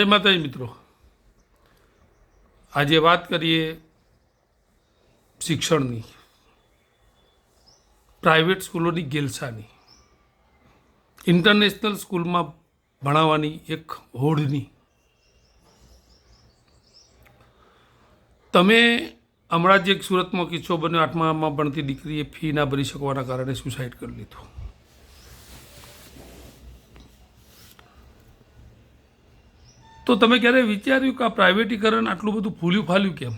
જય માતાજી મિત્રો. આજે વાત કરીએ શિક્ષણની. પ્રાઇવેટ સ્કૂલોની ગેલસાની. ઇન્ટરનેશનલ સ્કૂલમાં ભણાવવાની એક હોડની. તમે હમણાં જ એક સુરતમાં કિસ્સો બન્યો, આઠમામાં ભણતી દીકરીએ ફી ના ભરી શકવાના કારણે સુસાઇડ કરી લીધું. તો તમે ક્યારે વિચાર્યું કે આ પ્રાઇવેટીકરણ આટલું બધું ફૂલ્યું ફાલ્યું કેમ?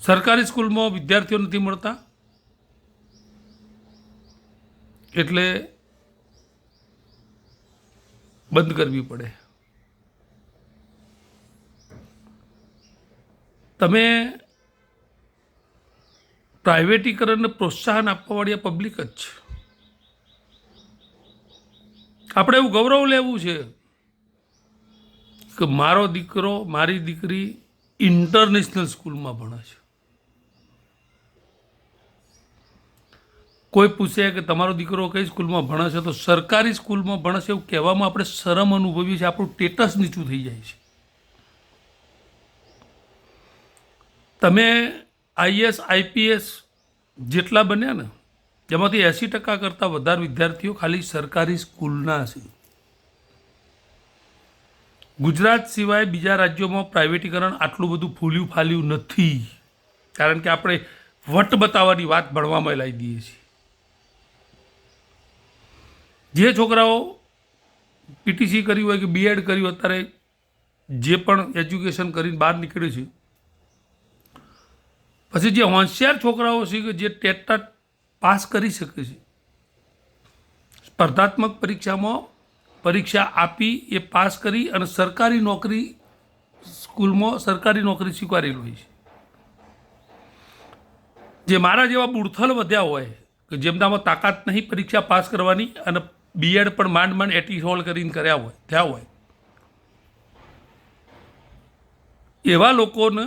સરકારી સ્કૂલમાં વિદ્યાર્થીઓ નથી મળતા? એટલે બંધ કરવી પડે. તમે પ્રાઇવેટીકરણને પ્રોત્સાહન આપવાવાળી આ પબ્લિક જ છે. આપણે એવું ગૌરવ લેવું છે કે મારો દીકરો, મારી દીકરી ઇન્ટરનેશનલ સ્કૂલમાં ભણે છે. કોઈ પૂછે કે તમારો દીકરો કઈ સ્કૂલમાં ભણે છે, તો સરકારી સ્કૂલમાં ભણે છે એવું કહેવામાં આપણે શરમ અનુભવીએ છીએ. આપણું સ્ટેટસ નીચું થઈ જાય છે. તમે આઈએસ, આઈપીએસ જેટલા બન્યા ને જેમાંથી એંસી ટકા કરતાં વધારે વિદ્યાર્થીઓ ખાલી સરકારી સ્કૂલના છે. ગુજરાત સિવાય બીજા રાજ્યોમાં પ્રાઇવેટીકરણ આટલું બધું ફૂલ્યું ફાલ્યું નથી. કારણ કે આપણે વટ બતાવવાની વાત ભણવામાં લાવી દઈએ છીએ. જે છોકરાઓ પીટીસી કર્યું હોય કે બીએડ કર્યું અત્યારે જે પણ એજ્યુકેશન કરીને બહાર નીકળે છે. પછી જે હોશિયાર છોકરાઓ છે કે જે ટેટ પાસ કરી શકે છે. સ્પર્ધાત્મક પરીક્ષામાં પરીક્ષા આપી એ પાસ કરી અને સરકારી નોકરી સ્કૂલમાં સરકારી નોકરી સ્વીકારેલી હોય છે. જે મારા જેવા બુડથલ વધ્યા હોય, કે જેમનામાં તાકાત નહીં પરીક્ષા પાસ કરવાની અને બીએડ પણ માંડ માંડ એટી હોલ કરીને કર્યા હોય, થયા હોય. એવા લોકોને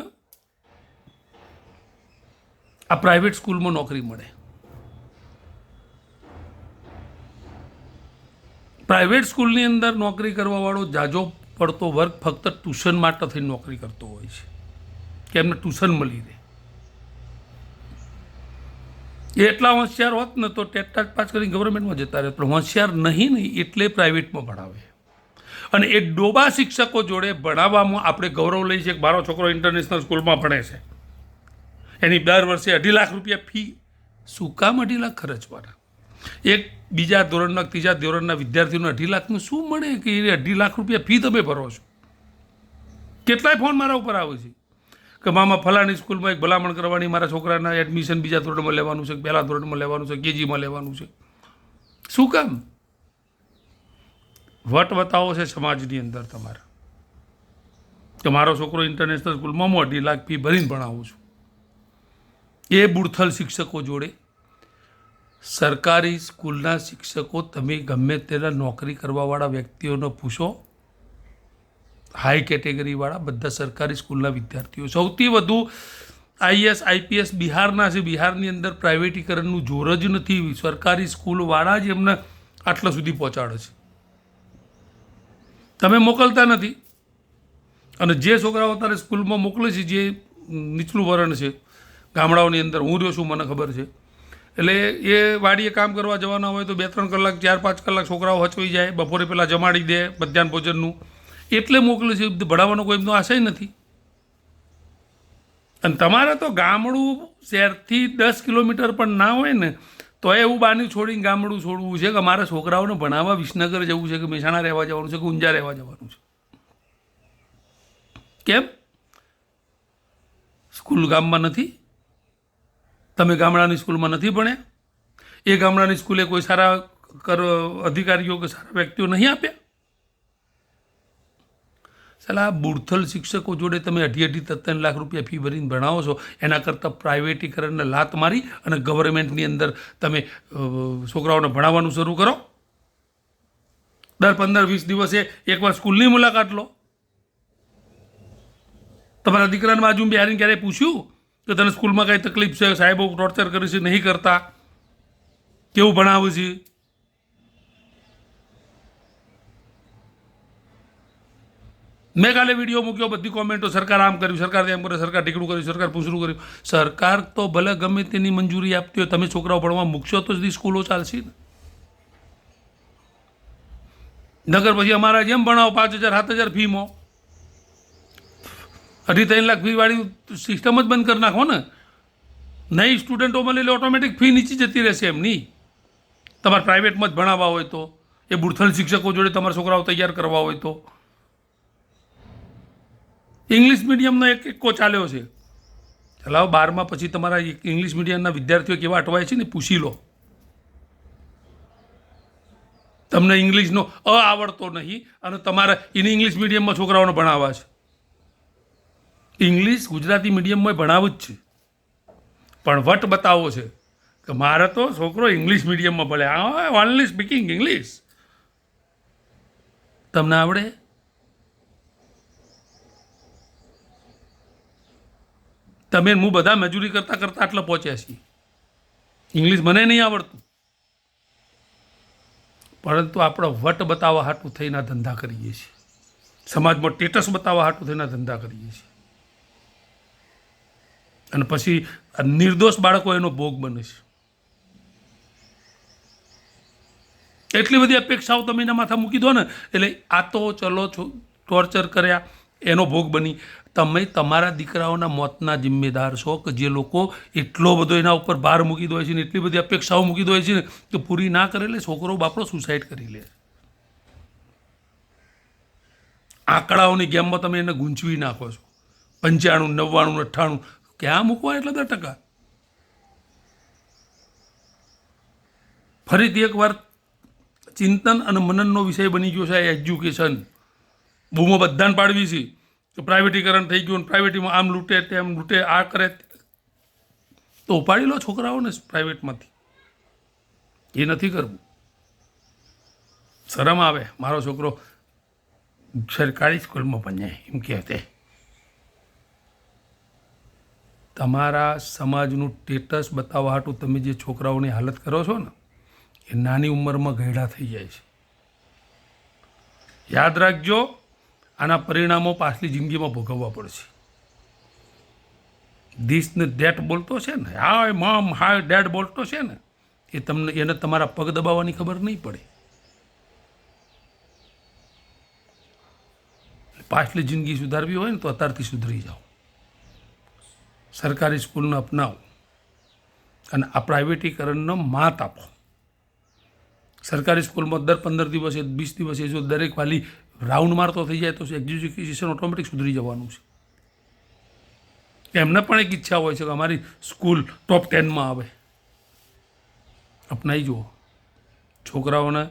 આ પ્રાઇવેટ સ્કૂલમાં નોકરી મળે. પ્રાઇવેટ સ્કૂલની અંદર નોકરી કરવાવાળો જાજો પડતો વર્ગ ફક્ત ટ્યુશન માટે થઈને નોકરી કરતો હોય છે. કે એમને ટ્યુશન મળી રહે. એ એટલા હોશિયાર હોત ને તો ટેટ પાસ કરીને ગવર્મેન્ટમાં જતા રહે પણ હોશિયાર નહીં નહીં એટલે પ્રાઇવેટમાં ભણાવે. અને એ ડોબા શિક્ષકો જોડે ભણાવવામાં આપણે ગૌરવ લઈએ છીએ કે મારો છોકરો ઇન્ટરનેશનલ સ્કૂલમાં ભણે છે. એની દર વર્ષે અઢી લાખ રૂપિયા ફી. શું કામ અઢી લાખ ખર્ચવાના? એક બીજા ધોરણના ત્રીજા ધોરણના વિદ્યાર્થીઓને અઢી લાખનું શું મળે કે એ અઢી લાખ રૂપિયા ફી તમે ભરો છો? કેટલાય ફોન મારા ઉપર આવે છે. કે મામા ફલાણી સ્કૂલમાં એક ભલામણ કરવાની, મારા છોકરાના એડમિશન બીજા ધોરણમાં લેવાનું છે પહેલા ધોરણમાં લેવાનું છે, કેજીમાં લેવાનું છે. શું કામ? વટ વતાવો છે સમાજની અંદર તમારા. કે મારો છોકરો ઇન્ટરનેશનલ સ્કૂલમાં હું અઢી લાખ ફી ભરીને ભણાવું છું. એ બુડથલ શિક્ષકો જોડે સરકારી સ્કૂલના શિક્ષકો તમે ગમે તેના નોકરી કરવાવાળા વ્યક્તિઓને પૂછો. હાઈ કેટેગરીવાળા બધા સરકારી સ્કૂલના વિદ્યાર્થીઓ. સૌથી વધુ આઈએસ, આઈપીએસ બિહારના છે. બિહારની અંદર પ્રાઇવેટીકરણનું જોર જ નથી. સરકારી સ્કૂલવાળા જ એમને આટલા સુધી પહોંચાડે છે. તમે મોકલતા નથી. અને જે છોકરાઓ અત્યારે સ્કૂલમાં મોકલે છે, જે નીચલું વરણ છે, ગામડાઓની અંદર હું રહ્યો છું, મને ખબર છે. એટલે એ વાડીએ કામ કરવા જવાના હોય તો બે ત્રણ કલાક, ચાર પાંચ કલાક છોકરાઓ હચવી જાય, બપોરે પહેલાં જમાડી દે મધ્યાહન ભોજનનું. એટલે મોકલે છે ભણાવવાનો કોઈ એમનો આશય નથી. અને તમારે તો ગામડું શહેરથી દસ કિલોમીટર પણ ના હોય ને, તો એવું બાની છોડીને ગામડું છોડવું છે કે મારા છોકરાઓને ભણાવવા વિસનગર જવું છે કે મહેસાણા રહેવા જવાનું છે કે ઊંઝા રહેવા જવાનું છે? કેમ? સ્કૂલ ગામમાં નથી? તમે ગામડાની સ્કૂલમાં નથી ભણ્યા એ ગામડાની સ્કૂલે કોઈ સારા કર અધિકારીઓ કે સારા વ્યક્તિઓ નહીં આપ્યા? સલા બુડથલ શિક્ષકો જોડે તમે અઢી અઢી ત્રણ લાખ રૂપિયા ફી ભરીને ભણાવો છો. એના કરતાં પ્રાઇવેટીકરણને લાત મારી અને ગવર્મેન્ટની અંદર તમે છોકરાઓને ભણાવવાનું શરૂ કરો. દર પંદર, વીસ દિવસે એકવાર સ્કૂલની મુલાકાત લો. તમારા દીકરાને બાજુ બિહારીને ક્યારેય પૂછ્યું? કે તને સ્કૂલમાં કાંઈ તકલીફ છે? સાહેબો ટોર્ચર કરી છે, નહીં કરતા. કેવું ભણાવે છે? મેં કાલે વીડિયો મૂક્યો, બધી કોમેન્ટો સરકાર આમ કર્યું, સરકાર એમ કરે સરકાર ઢીકડું કર્યું, સરકાર પૂછડું કર્યું. સરકાર તો ભલે ગમે તેની મંજૂરી આપતી હોય, તમે છોકરાઓ ભણવા મૂકશો તો જ સ્કૂલો ચાલશે ને. નગર પછી અમારા જેમ ભણાવો, પાંચ હજાર, સાત હજાર ફીમાં અઢી ત્રણ લાખ ફીવાળી સિસ્ટમ જ બંધ કરી નાખો ને. નહીં સ્ટુડન્ટો મળે એટલે ઓટોમેટિક ફી નીચી જતી રહેશે એમની તમારે પ્રાઇવેટમાં જ ભણાવવા હોય તો, એ બુડથલ શિક્ષકો જોડે તમારા છોકરાઓ તૈયાર કરવા હોય તો. ઇંગ્લિશ મીડિયમનો એક એકો ચાલ્યો છે. ચલાવો, બારમાં પછી તમારા ઇંગ્લિશ મીડિયમના વિદ્યાર્થીઓ કેવા અટવાય છે ને, પૂછી લો. તમને ઇંગ્લિશનો અ આવડતો નહીં અને તમારે, એને ઇંગ્લિશ મીડિયમમાં છોકરાઓને ભણાવવા છે. ઇંગ્લિશ ગુજરાતી મીડિયમમાં ભણાવું જ છે. પણ વટ બતાવો છે કે મારે તો છોકરો ઇંગ્લિશ મીડિયમમાં ભલે. હા ઓનલી સ્પીકિંગ ઇંગ્લિશ તમને આવડે? તમે હું બધા મજૂરી કરતાં કરતાં આટલા પહોંચ્યા છીએ. ઇંગ્લિશ મને નહીં આવડતું. પરંતુ આપણે વટ બતાવવા હાટું થઈને ધંધા કરીએ છીએ. સમાજમાં ટેટસ બતાવવા હાટું થઈને ધંધા કરીએ છીએ. અને પછી નિર્દોષ બાળકો એનો ભોગ બને છે. એટલી બધી અપેક્ષાઓ તમે એના માથા મૂકી દો ને, એટલે આ તો ચલો ટોર્ચર કર્યા, એનો ભોગ બની. તમે તમારા દીકરાઓના મોતના જિમ્મેદાર છો કે જે લોકો એટલો બધો એના ઉપર ભાર મૂકી દો છે ને, એટલી બધી અપેક્ષાઓ મૂકી દો છે ને કે પૂરી ના કરે એટલે છોકરો બાપડો સુસાઇડ કરી લે. આંકડાઓની ગેમમાં તમે એને ગૂંચવી નાખો છો. પંચાણું, નવ્વાણું, અઠ્ઠાણું ક્યાં મૂકવા એટલે દસ ટકા? ફરીથી એકવાર ચિંતન અને મનનનો વિષય બની ગયો છે એજ્યુકેશન બૂમો બધાને પાડવી છે. કે પ્રાઇવેટીકરણ થઈ ગયું પ્રાઇવેટીમાં આમ લૂંટે, તેમ લૂંટે, આ કરે. તો ઉપાડી લો છોકરાઓને પ્રાઇવેટમાંથી એ નથી કરવું. શરમ આવે. મારો છોકરો સરકારી સ્કૂલમાં ભણે એમ કહે તે તમારા સમાજનું સ્ટેટસ બતાવવા હાટું તમે જે છોકરાઓની હાલત કરો છો ને, એ નાની ઉંમરમાં ગયડા થઈ જાય છે. યાદ રાખજો, આના પરિણામો પાછલી જિંદગીમાં ભોગવવા પડશે. ધીસ ને ડેટ બોલતો છે ને, હાય મમ હાય ડેડ બોલતો છે ને, એ તમને, એને તમારા પગ દબાવવાની ખબર નહીં પડે. પાછલી જિંદગી સુધારવી હોય ને, તો અત્યારથી સુધરી જાઓ. સરકારી સ્કૂલને અપનાવો અને આ પ્રાઇવેટીકરણનો માત આપો. સરકારી સ્કૂલમાં દર પંદર દિવસે, વીસ દિવસે જો દરેક વાલી રાઉન્ડ મારતો થઈ જાય તો એજ્યુકેશન ઓટોમેટિક સુધરી જવાનું છે. એમને પણ એક ઈચ્છા હોય છે કે અમારી સ્કૂલ ટોપ ટેનમાં આવે. અપનાવી જુઓ. છોકરાઓને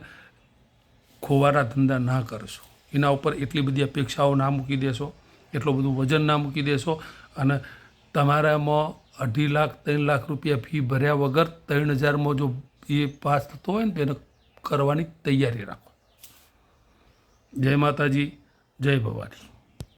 ખોવારા ધંધા ના કરશો. એના ઉપર એટલી બધી અપેક્ષાઓ ના મૂકી દેશો, એટલું બધું વજન ના મૂકી દેશો અને તમારામાં અઢી લાખ, ત્રણ લાખ રૂપિયા ફી ભર્યા વગર ત્રણ હજારમાં જો એ પાસ થતો હોય ને તો એને કરવાની તૈયારી રાખો. જય માતાજી, જય ભવાની.